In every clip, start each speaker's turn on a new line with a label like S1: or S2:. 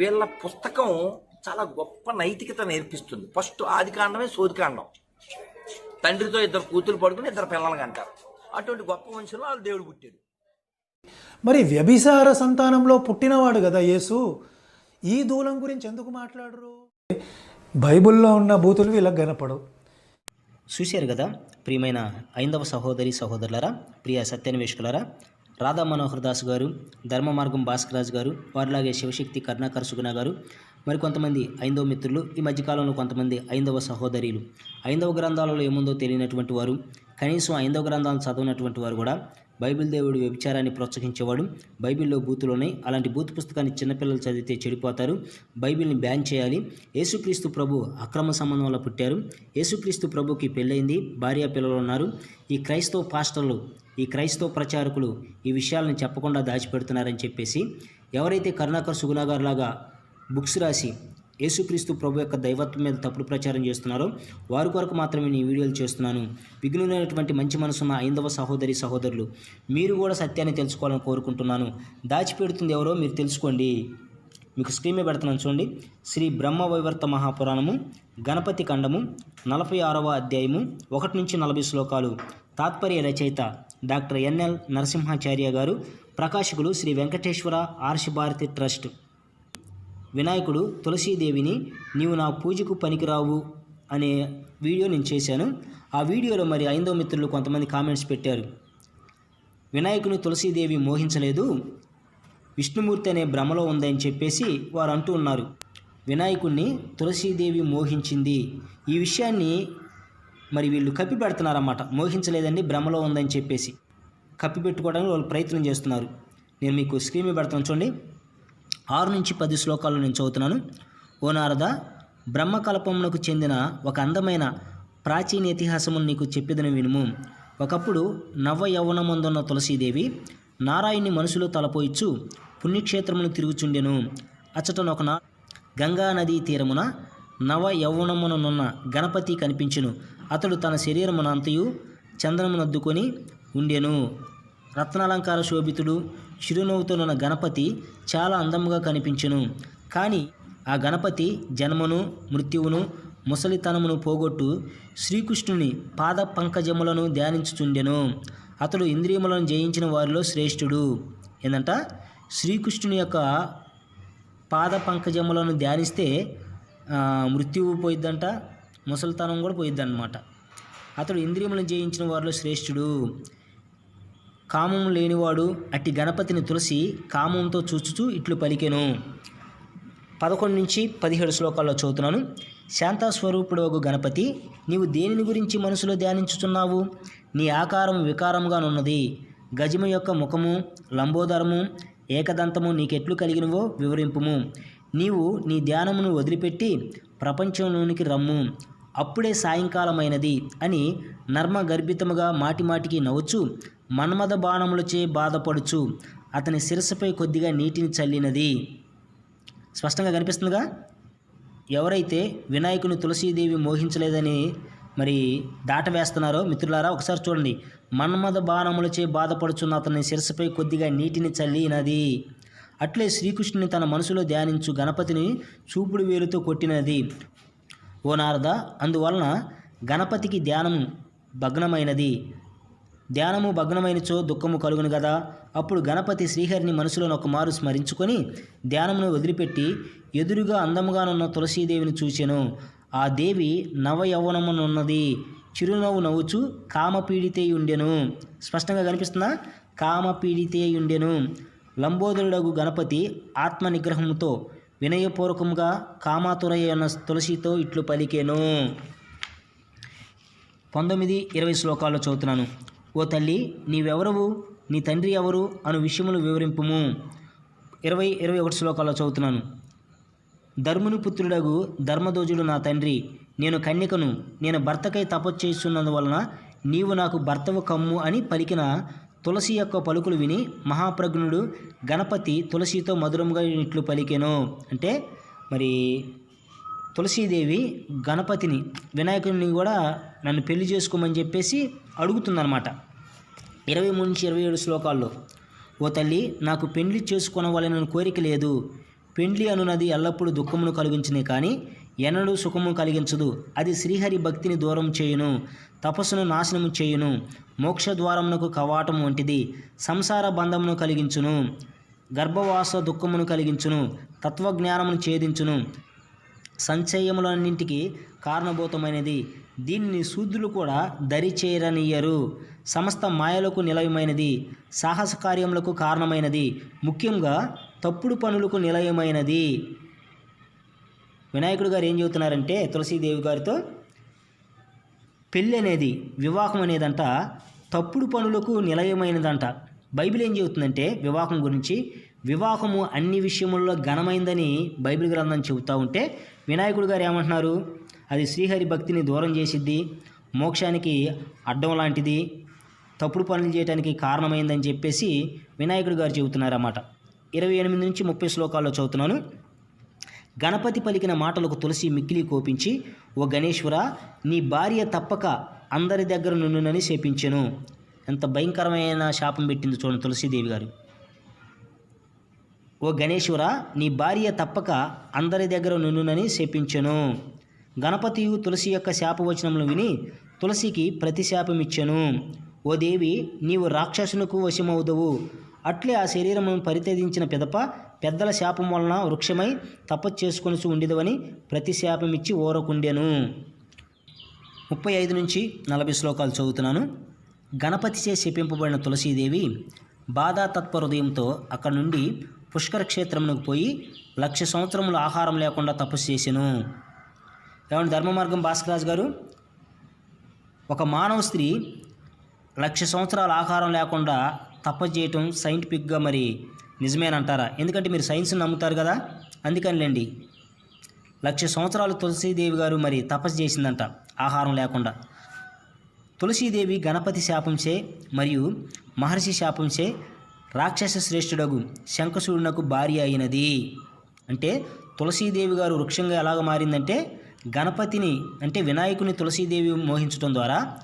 S1: వీళ్ళ పుస్తకం చాలా గొప్ప నైతికత నేర్పిస్తుంది. ఫస్ట్ ఆది కాండమే సోదికాండం తండ్రితో ఇద్దరు కూతురు పడుకుని ఇద్దరు పిల్లలకి అంటారు అటువంటి గొప్ప మనుషులు వాళ్ళు దేవుడు పుట్టాడు.
S2: మరి వ్యభిసార సంతానంలో పుట్టినవాడు కదా యేసు. ఈ దూలం గురించి ఎందుకు మాట్లాడరు? బైబిల్లో ఉన్న బూతులు వీళ్ళకి కనపడవు.
S3: చూశారు కదా ప్రియమైన ఐందవ సహోదరి సహోదరులరా ప్రియ సత్యాన్వేషకులరా రాధా మనోహర్ దాస్ గారు ధర్మ మార్గం భాస్కరాజ్ గారు వారిలాగే శివశక్తి కరుణాకర్ సుగుణ గారు మరి కొంతమంది ఐందవ మిత్రులు ఈ మధ్యకాలంలో కొంతమంది ఐందవ సహోదరులు. ఐందవ గ్రంథాలలో ఏముందో తెలియనటువంటి వారు కనీసం ఐందవ గ్రంథాలను చదవనటువంటి వారు కూడా బైబిల్ దేవుడు వ్యభిచారాన్ని ప్రోత్సహించేవాడు. బైబిల్లో బూతులు ఉన్నాయి అలాంటి బూత్ పుస్తకాన్ని చిన్నపిల్లలు చదివితే చెడిపోతారు. బైబిల్ని బ్యాన్ చేయాలి. యేసుక్రీస్తు ప్రభు అక్రమ సంబంధం వల్ల పుట్టారు. యేసుక్రీస్తు ప్రభుకి పెళ్ళైంది భార్య పిల్లలు ఉన్నారు. ఈ క్రైస్తవ పాస్టర్లు ఈ క్రైస్తవ ప్రచారకులు ఈ విషయాలను చెప్పకుండా దాచిపెడుతున్నారని చెప్పేసి ఎవరైతే కరుణాకర్ సుగుణాగారులాగా బుక్స్ రాసి యేసుక్రీస్తు ప్రభు యొక్క దైవత్వం మీద తప్పుడు ప్రచారం చేస్తున్నారో. వారి కొరకు మాత్రమే నేను వీడియోలు చేస్తున్నాను. విఘ్నులైనటువంటి మంచి మనసున్న ఐందవ సహోదరి సహోదరులు మీరు కూడా సత్యాన్ని తెలుసుకోవాలని కోరుకుంటున్నాను. దాచిపెడుతుంది ఎవరో మీరు తెలుసుకోండి. మీకు స్క్రీన్ మీద పెడుతున్నాను చూడండి. శ్రీ బ్రహ్మ వైవర్త మహాపురాణము గణపతి ఖండము నలభై ఆరవ అధ్యాయము ఒకటి నుంచి నలభై శ్లోకాలు. తాత్పర్య రచయిత డాక్టర్ ఎన్ఎల్ నరసింహాచార్య గారు ప్రకాశకులు శ్రీ వెంకటేశ్వర ఆర్షభారతి ట్రస్ట్. వినాయకుడు తులసీదేవిని నీవు నా పూజకు పనికిరావు అనే వీడియో నేను చేశాను. ఆ వీడియోలో మరి ఐందో మిత్రులు కొంతమంది కామెంట్స్ పెట్టారు. వినాయకుని తులసీదేవి మోహించలేదు. విష్ణుమూర్తి అనే భ్రమలో ఉందని చెప్పేసి వారు అంటూ ఉన్నారు. వినాయకుణ్ణి తులసీదేవి మోహించింది. ఈ విషయాన్ని మరి వీళ్ళు కప్పి పెడుతున్నారన్నమాట మోహించలేదండి భ్రమలో ఉందని చెప్పేసి. కప్పి పెట్టుకోవడానికి వాళ్ళు ప్రయత్నం చేస్తున్నారు. నేను మీకు స్క్రీన్ పెడతాను చూడండి. ఆరు నుంచి పది శ్లోకాలు నేను చదువుతున్నాను. ఓ నారద బ్రహ్మకల్పమునకు చెందిన ఒక అందమైన ప్రాచీన ఇతిహాసమును నీకు చెప్పేదని వినుము. ఒకప్పుడు నవ యౌవనమందున్న తులసీదేవి నారాయణ్ణి మనసులో తలపోయిచ్చు పుణ్యక్షేత్రమును తిరుగుచుండెను. అచ్చటనొక నా గంగా నదీ తీరమున నవ యౌవనముననున్న గణపతి కనిపించును. అతడు తన శరీరమున అంతయు చందనమునద్దుకొని ఉండెను. రత్నాలంకార శోభితుడు చిరునవ్వుతోనున్న గణపతి చాలా అందంగా కనిపించును. కానీ ఆ గణపతి జన్మను మృత్యువును ముసలితనమును పోగొట్టు శ్రీకృష్ణుని పాద పంకజములను ధ్యానించుచుండెను. అతడు ఇంద్రియములను జయించిన వారిలో శ్రేష్ఠుడు. ఏందంట? శ్రీకృష్ణుని యొక్క పాద పంకజములను ధ్యానిస్తే మృత్యువు పోయిద్దంట ముసలితనం కూడా పోయిద్దనమాట అతడు ఇంద్రియములను జయించిన వారిలో శ్రేష్ఠుడు. కామం లేనివాడు అట్టి గణపతిని తులసి కామంతో చూచుచూ ఇట్లు పలికెను. పదకొండు నుంచి పదిహేడు శ్లోకాల్లో చదువుతున్నాను. శాంతాస్వరూపుడు ఒక గణపతి నీవు దేనిని గురించి మనసులో ధ్యానించుతున్నావు నీ ఆకారం వికారంగానున్నది గజము యొక్క ముఖము లంబోదరము ఏకదంతము నీకెట్లు కలిగినవో వివరింపుము. నీవు నీ ధ్యానమును వదిలిపెట్టి ప్రపంచంలోనికి రమ్ము. అప్పుడే సాయంకాలమైనది అని నర్మ గర్భితముగా మాటిమాటికి నవ్వుచు మన్మథ బాణములచే బాధపడుచు అతని శిరస్సుపై కొద్దిగా నీటిని చల్లినది. స్పష్టంగా కనిపిస్తుందిగా? ఎవరైతే వినాయకుని తులసీదేవి మోహించలేదని మరి దాట వేస్తున్నారో మిత్రులారా ఒకసారి చూడండి. మన్మథ బాణములచే బాధపడుచున్న అతని శిరస్సుపై కొద్దిగా నీటిని చల్లినది. అట్లే శ్రీకృష్ణుని తన మనసులో ధ్యానించు గణపతిని చూపుడు వేలుతో కొట్టినది. ఓ నారద అందువలన గణపతికి ధ్యానం భగ్నమైనది. ధ్యానము భగ్నమైనచో దుఃఖము కలుగును కదా అప్పుడు గణపతి శ్రీహరిని మనసులో ఒక మారు స్మరించుకొని ధ్యానమును వదిలిపెట్టి ఎదురుగా అందముగానున్న తులసీదేవిని చూచెను. ఆ దేవి నవయౌవనమునున్నది. చిరునవ్వు నవ్వుచు కామపీడితే ఉండెను స్పష్టంగా కనిపిస్తుందా? కామపీడితే ఉండెను లంబోదరుడగు గణపతి ఆత్మ నిగ్రహముతో వినయపూర్వకంగా కామాతురయ్య తులసితో ఇట్లు పలికెను. పంతొమ్మిది ఇరవై శ్లోకాల్లో చదువుతున్నాను. ఓ తల్లి నీవెవరవు? నీ తండ్రి ఎవరు? అను విషయములు వివరింపుము. ఇరవై ఇరవై ఒకటి శ్లోకాల్లో చదువుతున్నాను. ధర్ముని పుత్రుడగు ధర్మదోజుడు నా తండ్రి. నేను కన్యకను. నేను భర్తకై తపస్సు చేస్తున్నందువలన నీవు నాకు భర్తవు కమ్ము అని పలికిన తులసి యొక్క పలుకులు విని మహాప్రజ్ఞుడు గణపతి తులసితో మధురంగా ఇట్లు పలికెను. అంటే మరి తులసీదేవి గణపతిని వినాయకుడిని కూడా నన్ను పెళ్ళి చేసుకోమని చెప్పేసి అడుగుతుందనమాట ఇరవై మూడు నుంచి ఇరవై ఏడు శ్లోకాల్లో ఓ తల్లి నాకు పెండ్లి చేసుకోనవాలని కోరిక లేదు. పెండ్లి అనున్నది ఎల్లప్పుడూ దుఃఖమును కలిగించునే కానీ ఎన్నడూ సుఖము కలిగించదు. అది శ్రీహరి భక్తిని దూరం చేయును తపస్సును నాశనము చేయును. మోక్ష ద్వారమునకు కవాటం వంటిది. సంసార బంధమును కలిగించును గర్భవాస దుఃఖమును కలిగించును తత్వజ్ఞానమును ఛేదించును. సంచయములన్నింటికి కారణభూతమైనది. దీనిని శూద్రులు కూడా దరిచేరనియ్యరు సమస్త మాయలకు నిలయమైనది సాహస కార్యములకు కారణమైనది ముఖ్యంగా తప్పుడు పనులకు నిలయమైనది. వినాయకుడు గారు ఏం చెబుతున్నారంటే తులసీదేవి గారితో పెళ్ళి అనేది వివాహం అనేదంట తప్పుడు పనులకు నిలయమైనదంట. బైబిల్ ఏం చెబుతుందంటే వివాహం గురించి వివాహము అన్ని విషయముల్లో ఘనమైందని బైబిల్ గ్రంథం చెబుతూ ఉంటే వినాయకుడు గారు ఏమంటున్నారు? అది శ్రీహరి భక్తిని దూరం చేసిద్ది. మోక్షానికి అడ్డం లాంటిది. తప్పుడు పనులు చేయడానికి కారణమైందని చెప్పేసి వినాయకుడు గారు చెబుతున్నారన్నమాట. ఇరవై ఎనిమిది నుంచి ముప్పై శ్లోకాల్లో చదువుతున్నాను. గణపతి పలికిన మాటలకు తులసి మిక్కిలి కోపించి ఓ గణేశ్వర నీ భార్య తప్పక అందరి దగ్గర నుండునని శపించెను. ఎంత భయంకరమైన శాపం పెట్టింది చూడండి తులసీదేవి గారు. ఓ గణేశ్వర నీ భార్య తప్పక అందరి దగ్గర నుండునని శపించెను. గణపతియు తులసి యొక్క శాపవచనములు విని తులసికి ప్రతి శాపమిచ్చెను. ఓ దేవి నీవు రాక్షసునకు వశమవుదవు. అట్లే ఆ శరీరమును పరిత్యజించిన పిదప పెద్దల శాపం వలన వృక్షమై తపస్సు చేసుకొని ఉండేదవని ప్రతి శాపమిచ్చి ఓరకుండెను. ముప్పై ఐదు నుంచి నలభై శ్లోకాలు చదువుతున్నాను. గణపతిచే శపింపబడిన తులసీదేవి బాధా తత్పరహృదయంతో అక్కడి నుండి పుష్కర క్షేత్రమునకు పోయి లక్ష సంవత్సరములు ఆహారం లేకుండా తపస్సు చేసెను. ఏమంటే ధర్మ మార్గం భాస్కరాజు గారు? ఒక మానవ స్త్రీ లక్ష సంవత్సరాల ఆహారం లేకుండా తప్ప చేయటం సైంటిఫిక్గా మరి నిజమేనంటారా? ఎందుకంటే మీరు సైన్స్ని నమ్ముతారు కదా అందుకనిలేండి. లక్ష సంవత్సరాలు తులసీదేవి గారు మరి తపస్సు చేసిందంట ఆహారం లేకుండా. తులసీదేవి గణపతి శాపంచే మరియు మహర్షి శాపంచే రాక్షస శ్రేష్ఠుడగు శంఖసూరునకు భార్య అయినది. అంటే తులసీదేవి గారు వృక్షంగా ఎలాగ మారిందంటే గణపతిని అంటే వినాయకుని తులసీదేవి మోహించడం ద్వారా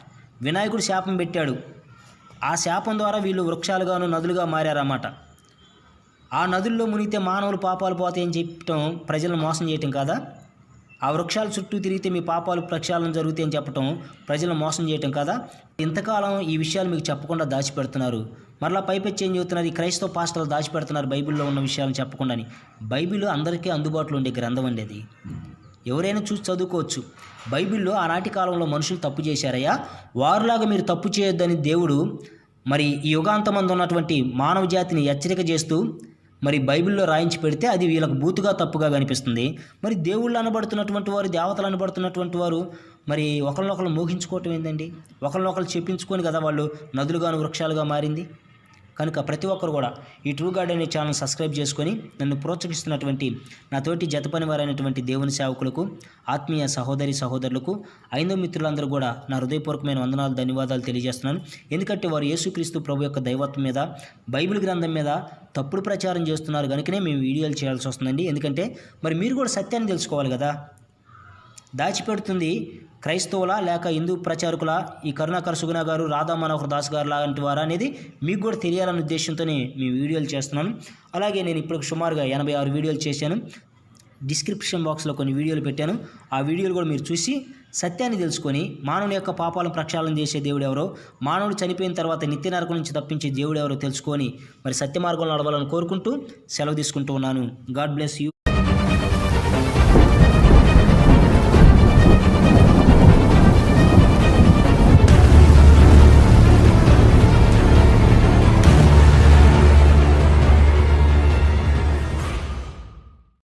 S3: వినాయకుడు శాపం పెట్టాడు. ఆ శాపం ద్వారా వీళ్ళు వృక్షాలుగాను నదులుగా మారారన్నమాట. ఆ నదుల్లో మునిగితే మానవులు పాపాలు పోతాయని చెప్పటం ప్రజలను మోసం చేయటం కాదా? ఆ వృక్షాల చుట్టూ తిరిగితే మీ పాపాలు ప్రక్షాళన జరుగుతాయని చెప్పటం ప్రజలను మోసం చేయటం కాదా? ఇంతకాలం ఈ విషయాలు మీకు చెప్పకుండా దాచిపెడుతున్నారు. మరలా పైపెచ్చి ఏం చెబుతున్నారు? ఈ క్రైస్తవ పాస్టర్లు దాచిపెడుతున్నారు బైబిల్లో ఉన్న విషయాలను చెప్పకుండాని. బైబిల్ అందరికీ అందుబాటులో ఉండే గ్రంథం అండి అది. ఎవరైనా చూసి చదువుకోవచ్చు. బైబిల్లో ఆనాటి కాలంలో మనుషులు తప్పు చేశారయ్యా. వారులాగా మీరు తప్పు చేయొద్దని దేవుడు మరి ఈ యుగాంతమంది ఉన్నటువంటి మానవ జాతిని హెచ్చరిక చేస్తూ మరి బైబిల్లో రాయించి పెడితే అది వీళ్ళకు బూతుగా తప్పుగా కనిపిస్తుంది. మరి దేవుళ్ళు అనబడుతున్నటువంటి వారు దేవతలు అనబడుతున్నటువంటి వారు మరి ఒకరినొకరు మోగించుకోవటం ఏంటండి ఒకరినొకరు చెప్పించుకొని కదా వాళ్ళు నదులుగాను వృక్షాలుగా మారింది? కనుక ప్రతి ఒక్కరు కూడా ఈ ట్రూ గార్డ్ అనే ఛానల్ సబ్స్క్రైబ్ చేసుకొని నన్ను ప్రోత్సహిస్తున్నటువంటి నా తోటి జత దేవుని సేవకులకు ఆత్మీయ సహోదరి సహోదరులకు ఐదో మిత్రులందరూ కూడా నా హృదయపూర్వకమైన వందనాలు ధన్యవాదాలు తెలియజేస్తున్నాను. ఎందుకంటే వారు యేసుక్రీస్తు ప్రభు యొక్క దైవత్వం మీద బైబిల్ గ్రంథం మీద తప్పుడు ప్రచారం చేస్తున్నారు కనుకనే మేము వీడియోలు చేయాల్సి వస్తుందండి. ఎందుకంటే మరి మీరు కూడా సత్యాన్ని తెలుసుకోవాలి కదా. దాచిపెడుతుంది క్రైస్తవుల లేక హిందూ ప్రచారకుల ఈ కరుణాకర్ సుగుణ గారు రాధా మనోహర్ దాస్ గారు లాంటి వారు అనేది మీకు కూడా తెలియాలనే ఉద్దేశంతోనే మీ వీడియోలు చేస్తున్నాను. అలాగే నేను ఇప్పుడు సుమారుగా ఎనభై ఆరు వీడియోలు చేశాను. డిస్క్రిప్షన్ బాక్స్లో కొన్ని వీడియోలు పెట్టాను. ఆ వీడియోలు కూడా మీరు చూసి సత్యాన్ని తెలుసుకొని మానవుని యొక్క పాపాలను ప్రక్షాళన చేసే దేవుడు ఎవరో మానవుడు చనిపోయిన తర్వాత నిత్య నరకం నుంచి తప్పించే దేవుడు ఎవరో తెలుసుకొని మరి సత్య మార్గంలో నడవాలని కోరుకుంటూ సెలవు తీసుకుంటూ ఉన్నాను. God bless you.